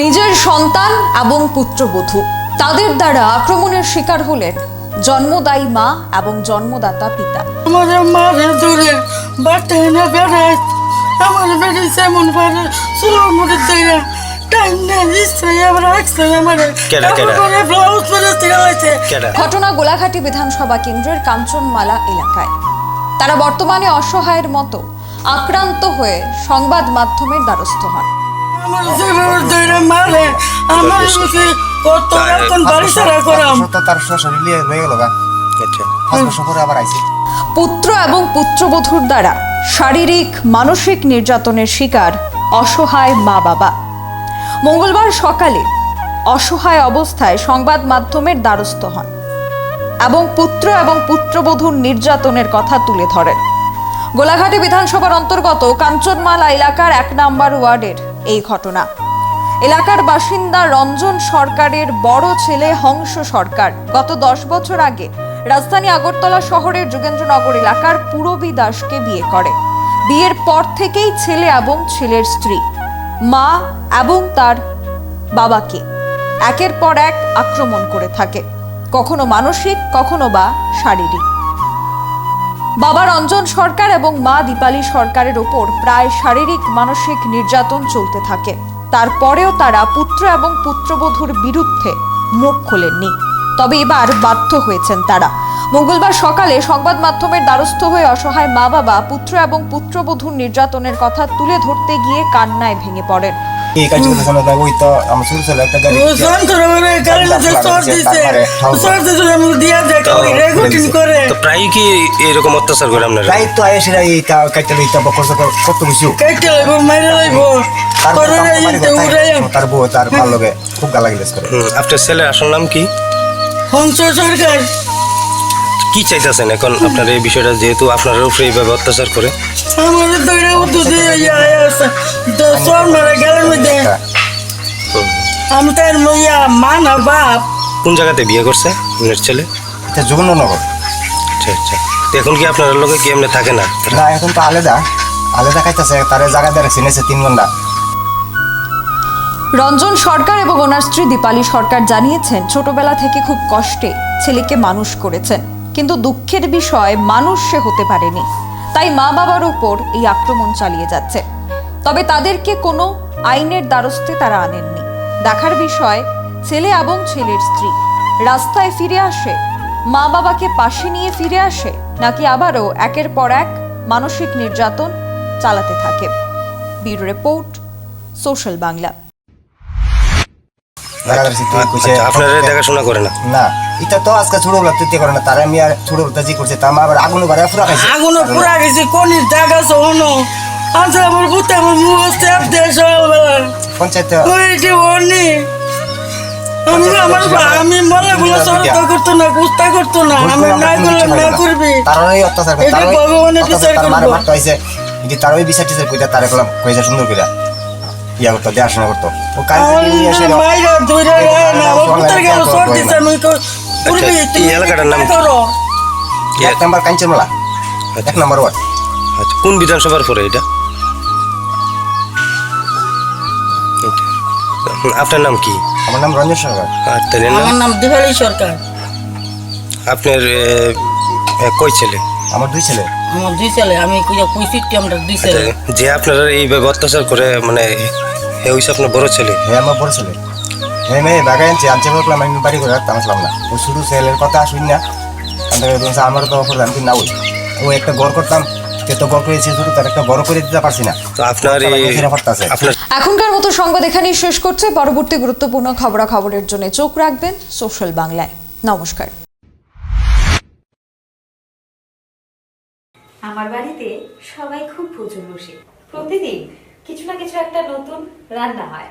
নিজের সন্তান এবং পুত্রবধূ। তাদের দ্বারা আক্রমণের শিকার হলেন জন্মদায়ী মা এবং জন্মদাতা পিতা। মারে দূরে না আমার বেড়ে পারে ঘটনা গোলাঘাটি বিধানসভা কেন্দ্রের কাঞ্চনমালা এলাকায়। তারা বর্তমানে অসহায়ের মতো আক্রান্ত হয়ে সংবাদ মাধ্যমের দ্বারস্থ হন। পুত্র এবং পুত্রবধূর দ্বারা শারীরিক, মানসিক নির্যাতনের শিকার অসহায় মা বাবা মঙ্গলবার সকালে অসহায় অবস্থায় সংবাদ মাধ্যমের দ্বারস্থ হন এবং পুত্র এবং পুত্রবধূর নির্যাতনের কথা তুলে ধরেন। গোলাঘাটি বিধানসভার অন্তর্গত কাঞ্চনমালা এলাকার এক নম্বর ওয়ার্ডের এই ঘটনা। এলাকার বাসিন্দা রঞ্জন সরকারের বড় ছেলে হংস সরকার। গত দশ বছর আগে রাজধানী আগরতলা শহরের যোগেন্দ্রনগর এলাকার পুরবী দাসকে বিয়ে করে। বিয়ের পর থেকেই ছেলে এবং ছেলের স্ত্রী, মা এবং তার বাবাকে একের পর এক আক্রমণ করে থাকে। কখনো মানসিক, কখনো বা শারীরিক। বাবা রঞ্জন সরকার এবং মা দীপালি সরকারের ওপর প্রায় শারীরিক, মানসিক নির্যাতন চলতে থাকে। তারপরেও তারা পুত্র এবং পুত্রবধূর বিরুদ্ধে মুখ খোলেননি। তবে এবার বাধ্য হয়েছেন তারা। মঙ্গলবার সকালে সংবাদ মাধ্যমের দ্বারস্থ হয়ে অসহায় মা বাবা পুত্র এবং পুত্রবধূর নির্যাতনের কথা তুলে ধরতে গিয়ে কান্নায় ভেঙে পড়েন। এই কাজ করতে শোনা ওই তো আমার ছোট ছেলে একটা গাড়ি ও যন্ত্র করে গাড়ি মধ্যে চোর দিছে চোর দিছে আমি দিয়া দেখো রেকর্ডিং করে তো প্রায় কি এরকম অত্যাচার করে আপনারা প্রায় তো আয় সেটা এই তা কাইতে লইতা বকর কত কিছু কেটে লাইব মাইরে লাইব তার বউ তার ভালো লাগে খুব গালা গিলাস করে আপনার ছেলের আসল নাম কি? হংস সরকার। কি চাইতেছেন এখন আপনার এই বিষয়টা? যেহেতু আপনার উপরে এইভাবে অত্যাচার করে। উঠু দিয়ে আছে। তো চোর মারে গেলের মধ্যে আমি তার ইয়া মা না বাপ। কোন জায়গাতে বিয়ে করছে আপনার ছেলে? এটা যোগেন্দ্রনগর আচ্ছা আচ্ছা। এখন কি আপনার লোকে কি এমনি থাকে না? না এখন তো আলাদা। আলাদা খাইতেছে তার জায়গা দিয়ে রাখছি নিয়েছে তিন ঘণ্টা। রঞ্জন সরকার এবং ওনার স্ত্রী দীপালি সরকার জানিয়েছেন ছোটবেলা থেকে খুব কষ্টে ছেলেকে মানুষ করেছেন। কিন্তু দুঃখের বিষয়, মানুষ সে হতে পারেনি। তাই মা বাবার উপর এই আক্রমণ চালিয়ে যাচ্ছে। তবে তাদেরকে কোনো আইনের দ্বারস্থে তারা আনেননি। দেখার বিষয়, ছেলে এবং ছেলের স্ত্রী। রাস্তায় ফিরে আসে? মা বাবাকে পাশে নিয়ে ফিরে আসে? নাকি আবারও একের পর এক মানসিক নির্যাতন চালাতে থাকে? Bureau report, social Bangla. আপনারা দেখাশোনা করে না। না এটা তো আজকে ছোটবেলা তুই করে না তারা আমি আর ছোটবেলা জি করছে তার আবার আগুন ঘরে ফুরা খাইছে। আগুনে পুরা গেছে কোনির জায়গা শোনো আজ আমার বুতে আমার মুখ স্টেপ দিয়ে পঞ্চায়েত। ওই যে আমি আমার আমি বলে সরতা করতো না কুস্তা করতো না আমি না করলাম না করবি। তারাই অত্যাচার করে এটা ভগবানের বিচার তার করব। তারাই বিচার টিচার কইতা তারা কইছে সুন্দর কইরা। ইয়া করতো দেখাশোনা করতো। ও এসে করবি আচ্ছা, এই এলাকাটার নাম কি কি? এক নাম্বার কাঞ্চনমালা। এক নাম্বার ওয়ার্ড। আচ্ছা কোন বিধানসভার পরে এটা? আচ্ছা। আপনার নাম কি? আমার নাম রঞ্জন সরকার। নাম? আমার নাম দিবালি সরকার। আপনার কই ছেলে? আমার দুই ছেলে। আমার দুই ছেলে আমি পঁয়ষট্টি আমরা দুই আচ্ছা, ছেলে। যে আপনারা এইভাবে অত্যাচার করে মানে হে হইছে আপনার বড় ছেলে। হ্যাঁ আমার বড় ছেলে। হ্যাঁ মেয়ে বাগায় আনছে আনছে বললাম আমি বাড়ি করে রাখতে আসলাম না। ও শুধু ছেলের কথা শুন না। আমার তো অফার আমি না ওই ও একটা গড় করতাম সে তো গড় করেছে শুধু একটা বড় করে দিতে পারছি না। তো আপনার এই সেটা পারতাছে। আপনার এখনকার মতো সংবাদ এখানেই শেষ করছে। পরবর্তী গুরুত্বপূর্ণ খবরাখবরের জন্য চোখ রাখবেন সোশ্যাল বাংলায়। নমস্কার। আমার বাড়িতে সবাই খুব প্রচুর বসে। প্রতিদিন কিছু না কিছু একটা নতুন রান্না হয়।